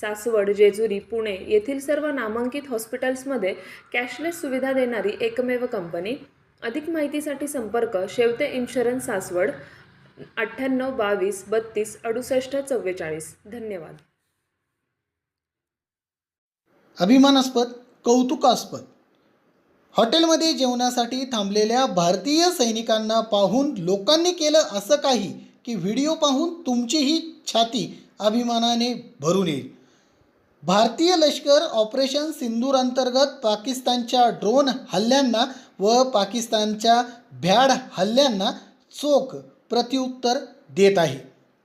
सासवड जेजुरी पुणे येथील सर्व नामांकित हॉस्पिटल्समध्ये कॅशलेस सुविधा देणारी एकमेव कंपनी. अधिक माहितीसाठी संपर्क शेवते इन्शुरन्स सासवड अठ्ठ्याण्णव बावीस बत्तीस अडुसष्ट चव्वेचाळीस. धन्यवाद. अभिमानास्पद कौतुकास्पद. हॉटेलमध्ये जेवणासाठी थांबलेल्या भारतीय सैनिकांना पाहून लोकांनी केलं असं काही की व्हिडिओ पाहून तुमचीही छाती अभिमानाने भरून येईल. भारतीय लष्कर ऑपरेशन सिंदूर अंतर्गत पाकिस्तानच्या ड्रोन हल्ल्यांना व पाकिस्तानच्या भ्याड हल्ल्यांना चोख प्रत्युत्तर देत आहे.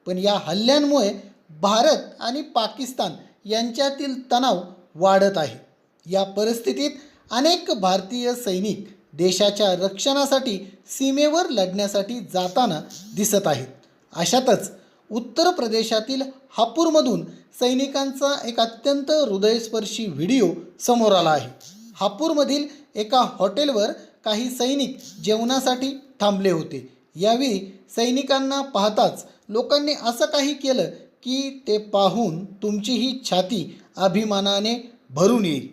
पण या हल्ल्यांमुळे भारत आणि पाकिस्तान यांच्यातील तणाव वाढत आहे. या परिस्थितीत अनेक भारतीय सैनिक देशाच्या रक्षणासाठी सीमेवर लढण्यासाठी जाताना दिसत आहेत. अशातच उत्तर प्रदेशातील हापूरमधून सैनिकांचा एक अत्यंत हृदयस्पर्शी व्हिडिओ समोर आला आहे. हापूरमधील एका हॉटेलवर काही सैनिक जेवणासाठी थांबले होते. यावेळी सैनिकांना पाहताच लोकांनी असं काही केलं की ते पाहून तुमचीही छाती अभिमानाने भरून येईल.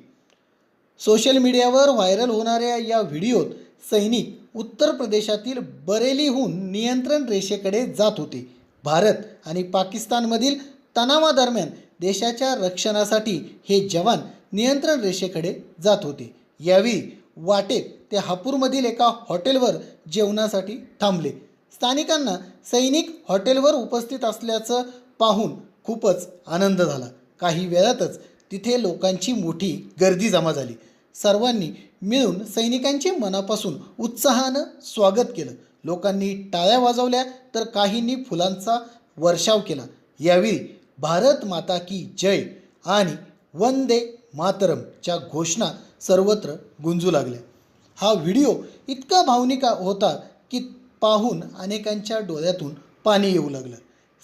सोशल मीडियावर व्हायरल होणाऱ्या या व्हिडिओत सैनिक उत्तर प्रदेशातील बरेलीहून नियंत्रण रेषेकडे जात होते. भारत आणि पाकिस्तानमधील तणावादरम्यान देशाच्या रक्षणासाठी हे जवान नियंत्रण रेषेकडे जात होते. यावेळी वाटेत ते हापूरमधील एका हॉटेलवर जेवणासाठी थांबले. स्थानिकांना सैनिक हॉटेलवर उपस्थित असल्याचं पाहून खूपच आनंद झाला. काही वेळातच तिथे लोकांची मोठी गर्दी जमा झाली. सर्वांनी मिळून सैनिकांचे मनापासून उत्साहानं स्वागत केलं. लोकांनी टाळ्या वाजवल्या तर काहींनी फुलांचा वर्षाव केला. यावेळी भारत माता की जय आणि वंदे मातरमच्या घोषणा सर्वत्र गुंजू लागल्या. हा व्हिडिओ इतका भावनिक होता की पाहून अनेकांच्या डोळ्यातून पाणी येऊ लागलं.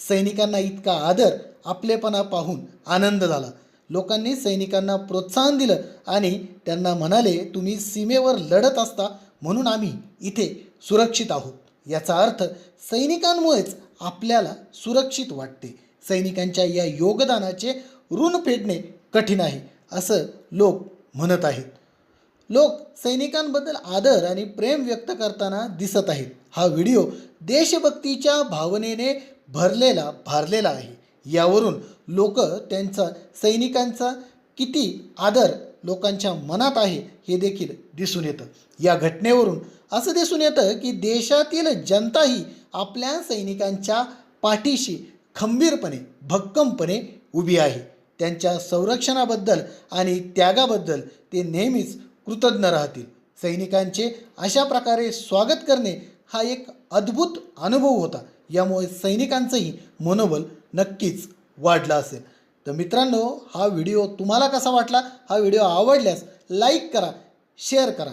सैनिकांना इतका आदर आपलेपणा पाहून आनंद झाला. लोकांनी सैनिकांना प्रोत्साहन दिलं आणि त्यांना म्हणाले तुम्ही सीमेवर लढत असता म्हणून आम्ही इथे सुरक्षित आहोत. याचा अर्थ सैनिकांमुळेच आपल्याला सुरक्षित वाटते. सैनिकांच्या या योगदानाचे ऋण फेडणे कठीण आहे असं लोक म्हणत आहेत. लोक सैनिकांबद्दल आदर आणि प्रेम व्यक्त करताना दिसत आहेत. हा व्हिडिओ देशभक्तीच्या भावनेने भरलेला भारलेला आहे. यावरून लोक त्यांचा सैनिकांचा किती आदर लोकांच्या मनात आहे हे देखील दिसून येतं. या घटनेवरून असं दिसून येतं की देशातील जनताही आपल्या सैनिकांच्या पाठीशी खंबीरपणे भक्कमपणे उभी आहे. त्यांच्या संरक्षणाबद्दल आणि त्यागाबद्दल ते नेहमीच कृतज्ञ राहतील. सैनिकांचे अशा प्रकारे स्वागत करणे हा एक अद्भुत अनुभव होता. यामुळे सैनिकांचंही मनोबल नक्कीच वाढलं असेल. तर मित्रांनो हा व्हिडिओ तुम्हाला कसा वाटला? हा व्हिडिओ आवडल्यास लाईक करा शेअर करा.